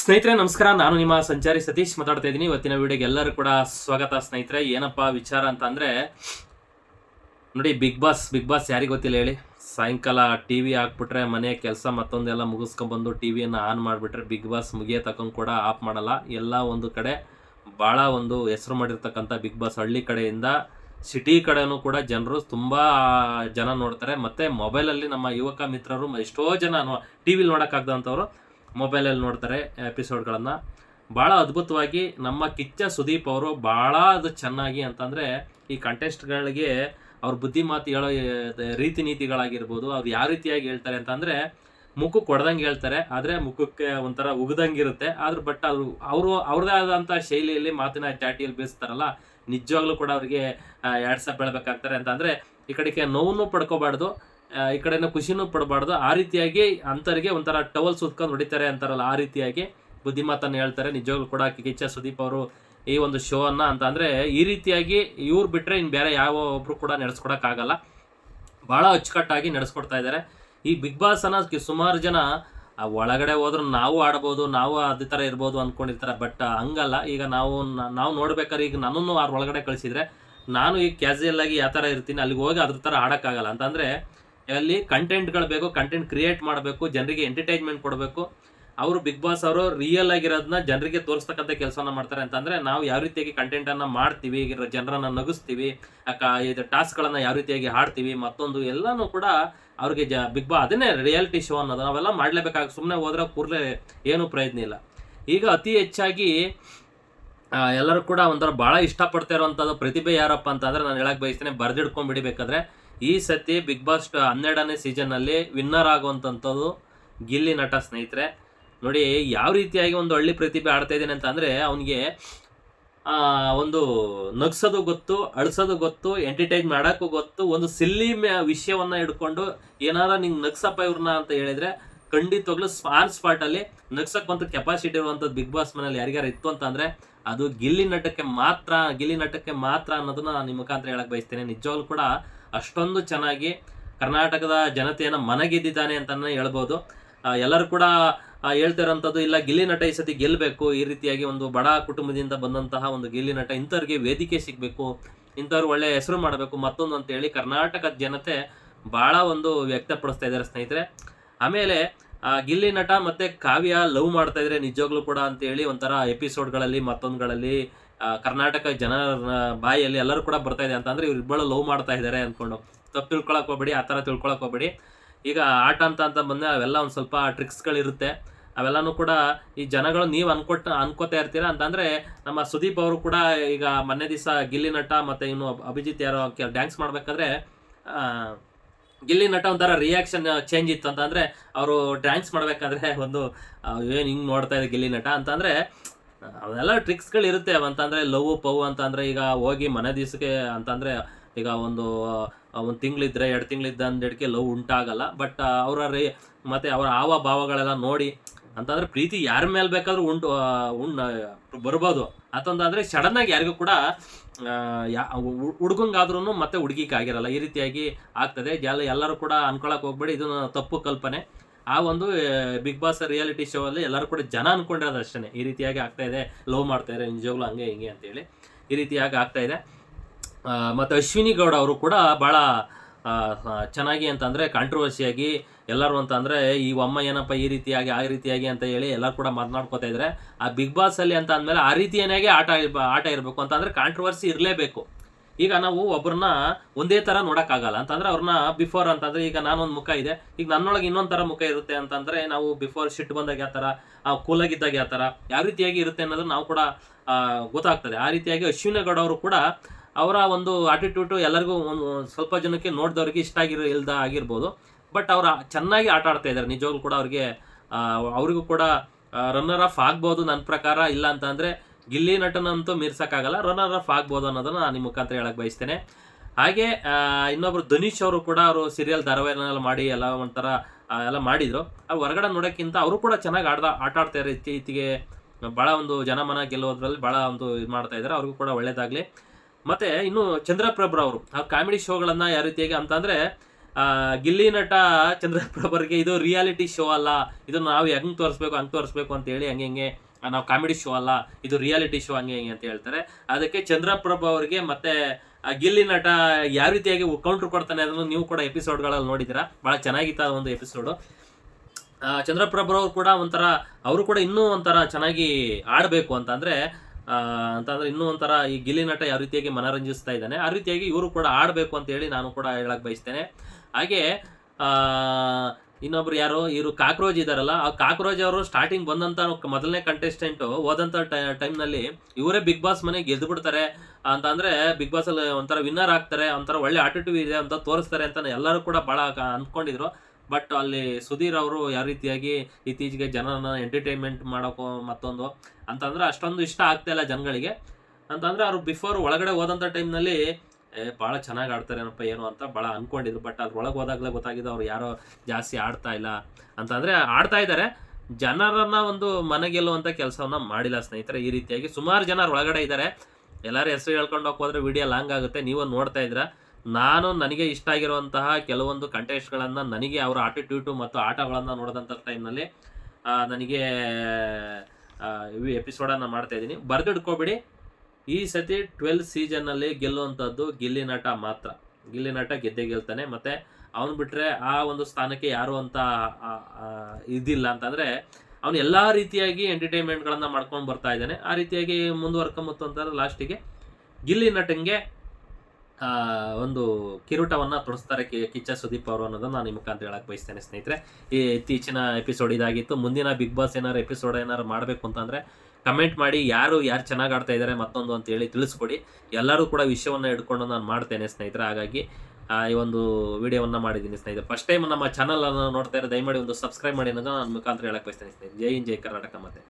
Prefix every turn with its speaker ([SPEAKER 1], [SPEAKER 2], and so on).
[SPEAKER 1] ಸ್ನೇಹಿತರೆ, ನಮಸ್ಕಾರ. ನಾನು ನಿಮ್ಮ ಸಂಚಾರಿ ಸತೀಶ್ ಮಾತಾಡ್ತಾ ಇದ್ದೀನಿ. ಇವತ್ತಿನ ವಿಡಿಯೋಗೆ ಎಲ್ಲರೂ ಕೂಡ ಸ್ವಾಗತ ಸ್ನೇಹಿತರೆ. ಏನಪ್ಪಾ ವಿಚಾರ ಅಂತ ಅಂದ್ರೆ ನೋಡಿ, ಬಿಗ್ ಬಾಸ್ ಬಿಗ್ ಬಾಸ್ ಯಾರಿಗೆ ಗೊತ್ತಿಲ್ಲ ಹೇಳಿ. ಸಾಯಂಕಾಲ ಟಿ ವಿ ಹಾಕ್ಬಿಟ್ರೆ ಮನೆ ಕೆಲಸ ಮತ್ತೊಂದೆಲ್ಲ ಮುಗಿಸ್ಕೊಂಡ್ಬಂದು ಟಿ ವಿಯನ್ನು ಆನ್ ಮಾಡಿಬಿಟ್ರೆ ಬಿಗ್ ಬಾಸ್ ಮುಗಿಯೋ ತಕ್ಕಂಗೆ ಕೂಡ ಆಫ್ ಮಾಡಲ್ಲ. ಎಲ್ಲ ಒಂದು ಕಡೆ ಭಾಳ ಒಂದು ಹೆಸರು ಮಾಡಿರ್ತಕ್ಕಂಥ ಬಿಗ್ ಬಾಸ್ ಹಳ್ಳಿ ಕಡೆಯಿಂದ ಸಿಟಿ ಕಡೆಯೂ ಕೂಡ ಜನರು ತುಂಬ ಜನ ನೋಡ್ತಾರೆ. ಮತ್ತು ಮೊಬೈಲಲ್ಲಿ ನಮ್ಮ ಯುವಕ ಮಿತ್ರರು ಎಷ್ಟೋ ಜನ ಟಿ ವಿಲಿ ನೋಡೋಕ್ಕಾಗ್ದಂಥವ್ರು ಮೊಬೈಲಲ್ಲಿ ನೋಡ್ತಾರೆ ಎಪಿಸೋಡ್ಗಳನ್ನು. ಭಾಳ ಅದ್ಭುತವಾಗಿ ನಮ್ಮ ಕಿಚ್ಚ ಸುದೀಪ್ ಅವರು ಭಾಳ ಅದು ಚೆನ್ನಾಗಿ ಅಂತಂದರೆ ಈ ಕಂಟೆಸ್ಟ್ಗಳಿಗೆ ಅವ್ರ ಬುದ್ಧಿಮಾತು ಹೇಳೋ ರೀತಿ ನೀತಿಗಳಾಗಿರ್ಬೋದು, ಅವ್ರು ಯಾವ ರೀತಿಯಾಗಿ ಹೇಳ್ತಾರೆ ಅಂತಂದರೆ ಮುಖಕ್ಕೆ ಕೊಡ್ದಂಗೆ ಹೇಳ್ತಾರೆ, ಆದರೆ ಮುಖಕ್ಕೆ ಒಂಥರ ಉಗ್ದಂಗಿರುತ್ತೆ. ಆದರೂ ಬಟ್ ಅವರು ಅವರು ಅವ್ರದೇ ಆದಂಥ ಶೈಲಿಯಲ್ಲಿ ಮಾತಿನ ಚಾಟಿಯಲ್ಲಿ ಬೀಸ್ತಾರಲ್ಲ, ನಿಜವಾಗ್ಲೂ ಕೂಡ ಅವರಿಗೆ ಎರಡು ಸಪ್ ಬೆಳಬೇಕಾಗ್ತಾರೆ ಅಂತಂದರೆ ಈ ಕಡೆಗೆ ನೋವನ್ನು ಪಡ್ಕೋಬಾರ್ದು. ಈ ಕಡೆನೂ ಖುಷಿನೂ ಪಡಬಾರ್ದು. ಆ ರೀತಿಯಾಗಿ ಅಂಥವ್ರಿಗೆ ಒಂಥರ ಟವಲ್ ಸುತ್ಕೊಂಡು ಹೊಡಿತಾರೆ ಅಂತಾರಲ್ಲ, ಆ ರೀತಿಯಾಗಿ ಬುದ್ಧಿಮಾತನ್ನು ಹೇಳ್ತಾರೆ. ನಿಜವಾಗ್ಲೂ ಕೂಡ ಕಿಚ್ಚ ಸುದೀಪ್ ಅವರು ಈ ಒಂದು ಶೋ ಅನ್ನ ಅಂತ ಅಂದ್ರೆ ಈ ರೀತಿಯಾಗಿ ಇವ್ರು ಬಿಟ್ರೆ ಇನ್ನು ಬೇರೆ ಯಾವ ಒಬ್ರು ಕೂಡ ನಡೆಸ್ಕೊಡೋಕ್ಕಾಗಲ್ಲ ಭಾಳ ಅಚ್ಚುಕಟ್ಟಾಗಿ ನಡೆಸ್ಕೊಡ್ತಾ ಇದ್ದಾರೆ ಈ ಬಿಗ್ ಬಾಸ್ ಅನ್ನ ಸುಮಾರು ಜನ ಒಳಗಡೆ ಹೋದ್ರು ನಾವು ಆಡ್ಬೋದು, ನಾವು ಅದೇ ಥರ ಇರ್ಬೋದು ಅಂದ್ಕೊಂಡಿರ್ತಾರೆ ಬಟ್ ಹಂಗಲ್ಲ. ಈಗ ನಾವು ನಾವು ನೋಡ್ಬೇಕಾದ್ರೆ ಈಗ ನನ್ನನ್ನು ಅವ್ರ ಒಳಗಡೆ ಕಳಿಸಿದ್ರೆ, ನಾನು ಈಗ ಕ್ಯಾಸುಯಲ್ ಆಗಿ ಯಾವ ಥರ ಇರ್ತೀನಿ, ಅಲ್ಲಿಗೆ ಹೋಗಿ ಅದ್ರ ಥರ ಆಡೋಕ್ಕಾಗಲ್ಲ. ಅಂತಂದರೆ ಅಲ್ಲಿ ಕಂಟೆಂಟ್ಗಳು ಬೇಕು ಕಂಟೆಂಟ್ ಕ್ರಿಯೇಟ್ ಮಾಡಬೇಕು, ಜನರಿಗೆ ಎಂಟರ್ಟೈನ್ಮೆಂಟ್ ಕೊಡಬೇಕು. ಅವರು ಬಿಗ್ ಬಾಸ್ ಅವರು ರಿಯಲ್ ಆಗಿರೋದನ್ನ ಜನರಿಗೆ ತೋರಿಸ್ತಕ್ಕಂಥ ಕೆಲಸನ ಮಾಡ್ತಾರೆ ಅಂತಂದರೆ ನಾವು ಯಾವ ರೀತಿಯಾಗಿ ಕಂಟೆಂಟನ್ನು ಮಾಡ್ತೀವಿ ಜನರನ್ನು ನಗಿಸ್ತೀವಿ ಇದು ಟಾಸ್ಕ್ಗಳನ್ನು ಯಾವ ರೀತಿಯಾಗಿ ಹಾಡ್ತೀವಿ, ಮತ್ತೊಂದು ಎಲ್ಲನೂ ಕೂಡ ಅವ್ರಿಗೆ ಜ ಬಿಗ್ ಬಾ ಅದನ್ನೇ ರಿಯಾಲಿಟಿ ಶೋ ಅನ್ನೋದು. ನಾವೆಲ್ಲ ಮಾಡಲೇಬೇಕಾಗಿ ಸುಮ್ಮನೆ ಹೋದ್ರೆ ಕೂರ್ಲೆ ಏನು ಪ್ರಯತ್ನ ಇಲ್ಲ. ಈಗ ಅತಿ ಹೆಚ್ಚಾಗಿ ಎಲ್ಲರೂ ಕೂಡ ಒಂಥರ ಭಾಳ ಇಷ್ಟಪಡ್ತಾ ಇರುವಂಥದ್ದು ಪ್ರತಿಭೆ ಯಾರಪ್ಪ ಅಂತಂದರೆ ನಾನು ಹೇಳಕ್ಕೆ ಬಯಸ್ತೇನೆ ಬರ್ದಿಡ್ಕೊಂಡ್ಬಿಡಿಬೇಕಾದ್ರೆ ಈ ಸತಿ ಬಿಗ್ ಬಾಸ್ ಹನ್ನೆರಡನೇ ಸೀಸನ್ನಲ್ಲಿ ವಿನ್ನರ್ ಆಗುವಂಥದ್ದು ಗಿಲ್ಲಿ ನಟ ಸ್ನೇಹಿತರೆ. ನೋಡಿ, ಯಾವ ರೀತಿಯಾಗಿ ಒಂದು ಹಳ್ಳಿ ಪ್ರತಿಭೆ ಆಡ್ತಾ ಇದ್ದೇನೆ ಅಂತ ಅಂದರೆ ಅವನಿಗೆ ಒಂದು ನಗ್ಸೋದು ಗೊತ್ತು, ಅಳಿಸೋದು ಗೊತ್ತು ಎಂಟರ್ಟೈನ್ ಮಾಡೋಕ್ಕೂ ಗೊತ್ತು, ಒಂದು ಸಿಲ್ಲಿ ವಿಷಯವನ್ನ ಹಿಡ್ಕೊಂಡು ಏನಾರ ನಿಂಗೆ ನಗ್ಸಪ್ಪ ಇವ್ರನ್ನ ಅಂತ ಹೇಳಿದ್ರೆ, ಖಂಡಿತವಾಗ್ಲೂ ಸ್ಪಾನ್ ಸ್ಪಾಟಲ್ಲಿ ನಗ್ಸಕ್ಕಂತ ಕೆಪಾಸಿಟಿ ಇರುವಂಥದ್ದು ಬಿಗ್ ಬಾಸ್ ಮನೇಲಿ ಯಾರಿಗಾರು ಇತ್ತು ಅಂತಂದರೆ, ಅದು ಗಿಲ್ಲಿ ನಟಕ್ಕೆ ಮಾತ್ರ, ಗಿಲ್ಲಿ ನಟಕ್ಕೆ ಮಾತ್ರ ಅನ್ನೋದನ್ನ ನಾನು ನಿಮ್ಮ ಮುಖಾಂತರ ಹೇಳಕ್ ಬಯಸ್ತೇನೆ. ನಿಜವಾಗ್ಲೂ ಕೂಡ ಅಷ್ಟೊಂದು ಚೆನ್ನಾಗಿ ಕರ್ನಾಟಕದ ಜನತೆಯನ್ನು ಮನಗೆದ್ದಿದ್ದಾನೆ ಅಂತಲೇ ಹೇಳ್ಬೋದು. ಎಲ್ಲರೂ ಕೂಡ ಹೇಳ್ತಾ ಇರೋಂಥದ್ದು, ಇಲ್ಲ, ಗಿಲ್ಲಿ ನಟ ಈ ಸತಿ ಗೆಲ್ಲಬೇಕು ಈ ರೀತಿಯಾಗಿ ಒಂದು ಬಡ ಕುಟುಂಬದಿಂದ ಬಂದಂತಹ ಒಂದು ಗಿಲ್ಲಿ ನಟ ಇಂಥವ್ರಿಗೆ ವೇದಿಕೆ ಸಿಗಬೇಕು, ಇಂಥವ್ರು ಒಳ್ಳೆ ಹೆಸರು ಮಾಡಬೇಕು, ಮತ್ತೊಂದು ಅಂತ ಹೇಳಿ ಕರ್ನಾಟಕದ ಜನತೆ ಬಹಳ ಒಂದು ವ್ಯಕ್ತಪಡಿಸ್ತಾ ಇದ್ದಾರೆ ಸ್ನೇಹಿತರೆ. ಆಮೇಲೆ ಗಿಲ್ಲಿ ನಟ ಮತ್ತೆ ಕಾವ್ಯ ಲವ್ ಮಾಡ್ತಾ ಇದ್ರೆ ನಿಜವಾಗ್ಲೂ ಕೂಡ ಅಂತ ಹೇಳಿ ಒಂಥರ ಎಪಿಸೋಡ್ಗಳಲ್ಲಿ ಮತ್ತೊಂದುಗಳಲ್ಲಿ ಕರ್ನಾಟಕ ಜನರ ಬಾಯಲ್ಲಿ ಎಲ್ಲರೂ ಕೂಡ ಬರ್ತಾ ಇದೆ ಅಂತಂದ್ರೆ ಇವ್ರಿಬ್ಬಳು ಲವ್ ಮಾಡ್ತಾ ಇದ್ದಾರೆ ಅಂದ್ಕೊಂಡು ತಪ್ಪು ತಿಳ್ಕೊಳಕ್ ಹೋಗ್ಬೇಡಿ, ಆ ಥರ ತಿಳ್ಕೊಳಕ್ ಹೋಗ್ಬೇಡಿ. ಈಗ ಆಟ ಅಂತ ಅಂತ ಬಂದ್ರೆ ಅವೆಲ್ಲ ಒಂದು ಸ್ವಲ್ಪ ಟ್ರಿಕ್ಸ್ಗಳಿರುತ್ತೆ ಅವೆಲ್ಲನೂ ಕೂಡ ಈ ಜನಗಳು ನೀವು ಅನ್ಕೊಟ್ಟ ಅನ್ಕೋತಾ ಇರ್ತೀರಾ ಅಂತಂದ್ರೆ ನಮ್ಮ ಸುದೀಪ್ ಅವರು ಕೂಡ ಈಗ ಮೊನ್ನೆ ದಿವಸ ಗಿಲ್ಲಿ ನಟ ಮತ್ತೆ ಇನ್ನು ಅಭಿಜಿತ್ ಯಾರೋ ಡ್ಯಾನ್ಸ್ ಮಾಡಬೇಕಾದ್ರೆ ಗಿಲ್ಲಿ ನಟ ಒಂಥರ ರಿಯಾಕ್ಷನ್ ಚೇಂಜ್ ಇತ್ತು ಅಂತಂದ್ರೆ ಅವರು ಡ್ಯಾನ್ಸ್ ಮಾಡಬೇಕಾದ್ರೆ ಒಂದು ಏನು ಹಿಂಗೆ ನೋಡ್ತಾ ಇದೆ ಗಿಲ್ಲಿ ನಟ ಅಂತಂದ್ರೆ ಅವೆಲ್ಲ ಟ್ರಿಕ್ಸ್ಗಳು ಇರುತ್ತೆ ಅಂತಂದ್ರೆ ಲವ್ ಪವ್ ಅಂತಂದ್ರೆ ಈಗ ಹೋಗಿ ಮನೆ ದಿವಸಕ್ಕೆ ಅಂತಂದ್ರೆ ಈಗ ಒಂದು ಒಂದು ತಿಂಗಳಿದ್ರೆ, ಎರಡು ತಿಂಗಳಿದ್ದ ಅಂದೇಡ್ಕೆ ಲವ್ ಉಂಟಾಗಲ್ಲ. ಬಟ್ ಅವರ ರೀ, ಮತ್ತೆ ಅವರ ಹಾವ ಭಾವಗಳೆಲ್ಲ ನೋಡಿ ಅಂತಂದ್ರೆ ಪ್ರೀತಿ ಯಾರ ಮೇಲೆ ಬೇಕಾದ್ರೂ ಉಂಟು ಉಣ್ಣ ಉಣ್ ಬರ್ಬೋದು. ಅಂತಂದ್ರೆ ಆಗಿ ಯಾರಿಗೂ ಕೂಡ ಹುಡುಗಂಗಾದ್ರೂ ಮತ್ತೆ ಹುಡುಗಿಗೆ ಆಗಿರಲ್ಲ ಈ ರೀತಿಯಾಗಿ ಆಗ್ತದೆ. ಎಲ್ಲ, ಎಲ್ಲರೂ ಕೂಡ ಅನ್ಕೊಳಕ್ ಹೋಗ್ಬೇಡಿ. ಇದು ತಪ್ಪು ಕಲ್ಪನೆ. ಆ ಒಂದು ಬಿಗ್ ಬಾಸ್ ರಿಯಾಲಿಟಿ ಶೋ ಅಲ್ಲಿ ಎಲ್ಲರೂ ಕೂಡ ಜನ ಅನ್ಕೊಂಡಿರೋದು ಅಷ್ಟೇ ಈ ರೀತಿಯಾಗಿ ಆಗ್ತಾ ಇದೆ ಲವ್ ಮಾಡ್ತಾ ಇದ್ದಾರೆ ನಿಜವಾಗ್ಲೂ ಹಂಗೆ ಹಿಂಗೆ ಅಂತೇಳಿ. ಈ ರೀತಿಯಾಗಿ ಆಗ್ತಾ ಇದೆ. ಮತ್ತೆ ಅಶ್ವಿನಿ ಗೌಡ ಅವರು ಕೂಡ ಆ, ಚೆನ್ನಾಗಿ ಅಂತಂದರೆ ಕಾಂಟ್ರವರ್ಸಿಯಾಗಿ ಎಲ್ಲರೂ ಅಂತ ಅಂದ್ರೆ ಈ ಅಮ್ಮ ಏನಪ್ಪ ಈ ರೀತಿಯಾಗಿ ಆ ರೀತಿಯಾಗಿ ಅಂತ ಹೇಳಿ ಎಲ್ಲರೂ ಕೂಡ ಮಾತನಾಡ್ಕೋತಾ ಇದ್ದಾರೆ ಆ ಬಿಗ್ ಬಾಸ್ ಅಲ್ಲಿ ಅಂತ ಅಂದಮೇಲೆ ಆ ರೀತಿಯನಾಗೆ ಆಟ ಆಟ ಇರಬೇಕು ಅಂತಂದರೆ ಕಾಂಟ್ರವರ್ಸಿ ಇರಲೇಬೇಕು. ಈಗ ನಾವು ಒಬ್ಬರನ್ನ ಒಂದೇ ತರ ನೋಡೋಕ್ಕಾಗಲ್ಲ. ಅಂತಂದ್ರೆ ಅವ್ರನ್ನ ಬಿಫೋರ್ ಅಂತಂದ್ರೆ ಈಗ ನಾನೊಂದು ಮುಖ ಇದೆ. ಈಗ ನನ್ನೊಳಗೆ ಇನ್ನೊಂದು ತರ ಮುಖ ಇರುತ್ತೆ ಅಂತಂದ್ರೆ ನಾವು ಬಿಫೋರ್ ಶಿಟ್ ಬಂದಾಗ ಯಾವ ತರ ಕೂಲಾಗಿದ್ದಾಗ ಯಾವ ತರ ಯಾವ ರೀತಿಯಾಗಿ ಇರುತ್ತೆ ಅನ್ನೋದು ನಾವು ಕೂಡ ಗೊತ್ತಾಗ್ತದೆ. ಆ ರೀತಿಯಾಗಿ ಅಶ್ವಿನಗೌಡ ಅವರು ಕೂಡ ಅವರ ಒಂದು ಆಟಿಟ್ಯೂಡ್ ಎಲ್ಲರಿಗೂ ಒಂದು ಸ್ವಲ್ಪ ಜನಕ್ಕೆ ನೋಡಿದವ್ರಿಗೆ ಇಷ್ಟ ಆಗಿರೋ, ಇಲ್ದ ಆಗಿರ್ಬೋದು. ಬಟ್ ಅವ್ರ ಚೆನ್ನಾಗಿ ಆಟ ಆಡ್ತಾ ಇದ್ದಾರೆ. ನಿಜವಾಗ್ಲೂ ಕೂಡ ಅವ್ರಿಗೆ ಅವರಿಗೂ ಕೂಡ ರನ್ನರ್ ಆಫ್ ಆಗ್ಬೋದು ನನ್ನ ಪ್ರಕಾರ. ಇಲ್ಲ ಅಂತಂದರೆ ಗಿಲ್ಲಿ ನಟನಂತೂ ಮೀರ್ಸಕ್ಕಾಗಲ್ಲ. ರನ್ನರ್ ಅಫ್ ಆಗ್ಬೋದು ಅನ್ನೋದನ್ನ ನಾನು ನಿಮ್ಮ ಮುಖಾಂತರ ಹೇಳಕ್ ಬಯಸ್ತೇನೆ. ಹಾಗೆ ಇನ್ನೊಬ್ರು ಧನೀಶ್ ಅವರು ಕೂಡ ಅವರು ಸೀರಿಯಲ್ ಧಾರಾವಾಹಿನೆಲ್ಲ ಮಾಡಿ ಎಲ್ಲ ಒಂಥರ ಎಲ್ಲ ಮಾಡಿದ್ರು. ಆ, ಹೊರಗಡೆ ನೋಡೋಕ್ಕಿಂತ ಅವರು ಕೂಡ ಚೆನ್ನಾಗಿ ಆಡ್ದ ಆಟ ಆಡ್ತಾ ಇದ್ದಾರೆ ಇತ್ತೀಚೆಗೆ ಭಾಳ ಒಂದು ಜನಮನ ಗೆಲ್ಲೋದ್ರಲ್ಲಿ ಭಾಳ ಒಂದು ಇದು ಮಾಡ್ತಾ ಇದ್ದಾರೆ ಅವ್ರಿಗೂ ಕೂಡ ಒಳ್ಳೇದಾಗ್ಲಿ. ಮತ್ತೆ ಇನ್ನು ಚಂದ್ರಪ್ರಭ್ರ ಅವರು. ಆ ಕಾಮಿಡಿ ಶೋಗಳನ್ನು ಯಾವ ರೀತಿಯಾಗಿ ಅಂತಂದರೆ ಗಿಲ್ಲಿ ನಟ ಚಂದ್ರಪ್ರಭರ್ಗೆ ಇದು ರಿಯಾಲಿಟಿ ಶೋ ಅಲ್ಲ. ಇದು ನಾವು ಹೆಂಗ್ ತೋರಿಸ್ಬೇಕು, ಹಂಗೆ ತೋರಿಸ್ಬೇಕು ಅಂತ ಹೇಳಿ ಹಂಗೆ ಹಿಂಗೆ ನಾವು ಕಾಮಿಡಿ ಶೋ ಅಲ್ಲ, ಇದು ರಿಯಾಲಿಟಿ ಶೋ ಹಂಗೆ ಹಿಂಗೆ ಅಂತ ಹೇಳ್ತಾರೆ. ಅದಕ್ಕೆ ಚಂದ್ರಪ್ರಭ ಅವರಿಗೆ ಮತ್ತೆ ಗಿಲ್ಲಿ ನಟ ಯಾವ ರೀತಿಯಾಗಿ ಕೌಂಟ್ರ್ ಕೊಡ್ತಾನೆ ಅದನ್ನು ನೀವು ಕೂಡ ಎಪಿಸೋಡ್ಗಳಲ್ಲಿ ನೋಡಿದ್ದೀರಾ. ಬಹಳ ಚೆನ್ನಾಗಿತ್ತು ಆ ಒಂದು ಎಪಿಸೋಡು ಚಂದ್ರಪ್ರಭರವ್ರು ಕೂಡ ಒಂಥರ, ಅವರು ಕೂಡ ಇನ್ನೂ ಒಂಥರ ಚೆನ್ನಾಗಿ ಆಡಬೇಕು ಅಂತಂದರೆ ಅಂತಂದ್ರೆ ಇನ್ನೂ ಒಂಥರ ಈ ಗಿಲ್ಲಿ ನಟ ಯಾವ ರೀತಿಯಾಗಿ ಮನರಂಜಿಸ್ತಾ ಇದ್ದಾನೆ. ಆ ರೀತಿಯಾಗಿ ಇವರು ಕೂಡ ಆಡಬೇಕು ಅಂತ ಹೇಳಿ ನಾನು ಕೂಡ ಹೇಳಕ್ಕೆ ಬಯಸ್ತೇನೆ. ಹಾಗೆ ಇನ್ನೊಬ್ರು ಯಾರು, ಇವರು ಕಾಕ್ರೋಜ್ ಇದಾರಲ್ಲ, ಆ ಕಾಕ್ರೋಜ್ ಅವರು ಸ್ಟಾರ್ಟಿಂಗ್ ಬಂದಂತ ಮೊದಲನೇ ಕಂಟೆಸ್ಟೆಂಟ್ ಹೋದಂತ ಟೈಮ್ನಲ್ಲಿ ಇವರೇ ಬಿಗ್ ಬಾಸ್ ಮನೆ ಗೆದ್ದು ಬಿಡ್ತಾರೆ ಅಂತ ಅಂದ್ರೆ ಬಿಗ್ ಬಾಸ್ ಅಲ್ಲಿ ಒಂಥರ ವಿನ್ನರ್ ಆಗ್ತಾರೆ, ಒಂಥರ ಒಳ್ಳೆ ಆಟಿಟ್ಯೂಡ್ ಇದೆ ಅಂತ ತೋರಿಸ್ತಾರೆ ಅಂತ ಎಲ್ಲರೂ ಕೂಡ ಬಹಳ ಅಂದ್ಕೊಂಡಿದ್ರು. ಬಟ್ ಅಲ್ಲಿ ಸುಧೀರ್ ಅವರು ಯಾವ ರೀತಿಯಾಗಿ ಇತ್ತೀಚೆಗೆ ಜನರನ್ನ ಎಂಟರ್ಟೈನ್ಮೆಂಟ್ ಮಾಡೋಕೋ ಮತ್ತೊಂದು ಅಂತಂದ್ರೆ ಅಷ್ಟೊಂದು ಇಷ್ಟ ಆಗ್ತಾ ಇಲ್ಲ ಜನಗಳಿಗೆ. ಅಂತಂದ್ರೆ ಅವ್ರು ಬಿಫೋರ್ ಒಳಗಡೆ ಹೋದಂಥ ಟೈಮ್ನಲ್ಲಿ ಭಾಳ ಚೆನ್ನಾಗಿ ಆಡ್ತಾರೆ ಏನಪ್ಪ ಏನು ಅಂತ ಭಾಳ ಅನ್ಕೊಂಡಿದ್ರು. ಬಟ್ ಅದ್ರೊಳಗೆ ಹೋದಾಗಲೇ ಗೊತ್ತಾಗಿದೆ ಅವ್ರು ಯಾರೋ ಜಾಸ್ತಿ ಆಡ್ತಾ ಇಲ್ಲ ಅಂತಂದರೆ ಆಡ್ತಾ ಇದ್ದಾರೆ ಜನರನ್ನ ಒಂದು ಮನೆಗೆಲ್ಲುವಂಥ ಕೆಲಸವನ್ನ ಮಾಡಿಲ್ಲ ಸ್ನೇಹಿತರೆ. ಈ ರೀತಿಯಾಗಿ ಸುಮಾರು ಜನ ಒಳಗಡೆ ಇದ್ದಾರೆ ಎಲ್ಲರೂ ಹೆಸರು ಹೇಳ್ಕೊಂಡು ಹೋಗೋದ್ರೆ ವಿಡಿಯೋ ಲಾಂಗ್ ಆಗುತ್ತೆ. ನೀವು ನೋಡ್ತಾ ಇದ್ರ ನಾನು ನನಗೆ ಇಷ್ಟ ಆಗಿರುವಂತಹ ಕೆಲವೊಂದು ಕಂಟೆಸ್ಟ್ಗಳನ್ನು ನನಗೆ ಅವರ ಆಟಿಟ್ಯೂಟು ಮತ್ತು ಆಟಗಳನ್ನು ನೋಡಿದಂಥ ಟೈಮ್ನಲ್ಲಿ ನನಗೆ ಎಪಿಸೋಡನ್ನು ಮಾಡ್ತಾ ಇದ್ದೀನಿ. ಬರೆದಿಡ್ಕೋಬಿಡಿ ಈ ಸತಿ ಟ್ವೆಲ್ ಸೀಸನ್ನಲ್ಲಿ ಗೆಲ್ಲುವಂಥದ್ದು ಗಿಲ್ಲಿ ನಟ ಮಾತ್ರ. ಗಿಲ್ಲಿ ನಟ ಗೆದ್ದೇ ಗೆಲ್ತಾನೆ ಮತ್ತೆ ಅವನು ಬಿಟ್ರೆ ಆ ಒಂದು ಸ್ಥಾನಕ್ಕೆ ಯಾರು ಅಂತ ಇದಿಲ್ಲ ಅಂತಂದರೆ ಅವನು ಎಲ್ಲಾ ರೀತಿಯಾಗಿ ಎಂಟರ್ಟೈನ್ಮೆಂಟ್ಗಳನ್ನು ಮಾಡ್ಕೊಂಡು ಬರ್ತಾ ಇದ್ದಾನೆ. ಆ ರೀತಿಯಾಗಿ ಮುಂದುವರ್ಕೊಂಬತ್ತು ಅಂತಂದ್ರೆ ಲಾಸ್ಟಿಗೆ ಗಿಲ್ಲಿ ಆ, ಒಂದು ಕಿರುಟವನ್ನ ತೊಡಿಸ್ತಾರೆ ಕಿ- ಕಿಚ್ಚ ಸುದೀಪ್ ಅವರು ಅನ್ನೋದನ್ನ ನಾನು ನಿಮ್ಗೆ ಮುಖಾಂತರ ಹೇಳಕ್ ಬಯಸ್ತೇನೆ ಸ್ನೇಹಿತರೆ. ಈ ಇತ್ತೀಚಿನ ಎಪಿಸೋಡ್ ಇದಾಗಿತ್ತು. ಮುಂದಿನ ಬಿಗ್ ಬಾಸ್ ಏನಾರು ಎಪಿಸೋಡ್ ಏನಾರು ಮಾಡಬೇಕು ಅಂತಂದ್ರೆ ಕಮೆಂಟ್ ಮಾಡಿ, ಯಾರು ಯಾರು ಚೆನ್ನಾಗಿ ಆಡ್ತಾ ಇದ್ದಾರೆ ಮತ್ತೊಂದು ಅಂತ ಹೇಳಿ ತಿಳಿಸ್ಕೊಡಿ. ಎಲ್ಲರೂ ಕೂಡ ವಿಷಯವನ್ನು ಹಿಡ್ಕೊಂಡು ನಾನು ಮಾಡ್ತೇನೆ ಸ್ನೇಹಿತರೆ. ಹಾಗಾಗಿ ಈ ಒಂದು ವಿಡಿಯೋವನ್ನು ಮಾಡಿದ್ದೀನಿ ಸ್ನೇಹಿತರೆ. ಫಸ್ಟ್ ಟೈಮ್ ನಮ್ಮ ಚಾನಲನ್ನು ನೋಡ್ತಾ ಇರೋ ದಯಮಾಡಿ ಒಂದು ಸಬ್ಸ್ಕ್ರೈಬ್ ಮಾಡಿ ಅನ್ನೋದು ನಾನು ಮುಖಾಂತರ ಹೇಳಕ್ಕೆ ಬಯಸ್ತೇನೆ ಸ್ನೇಹಿತರೆ. ಜೈ ಹಿಂದ್, ಜೈ ಕರ್ನಾಟಕ ಮತ್ತೆ.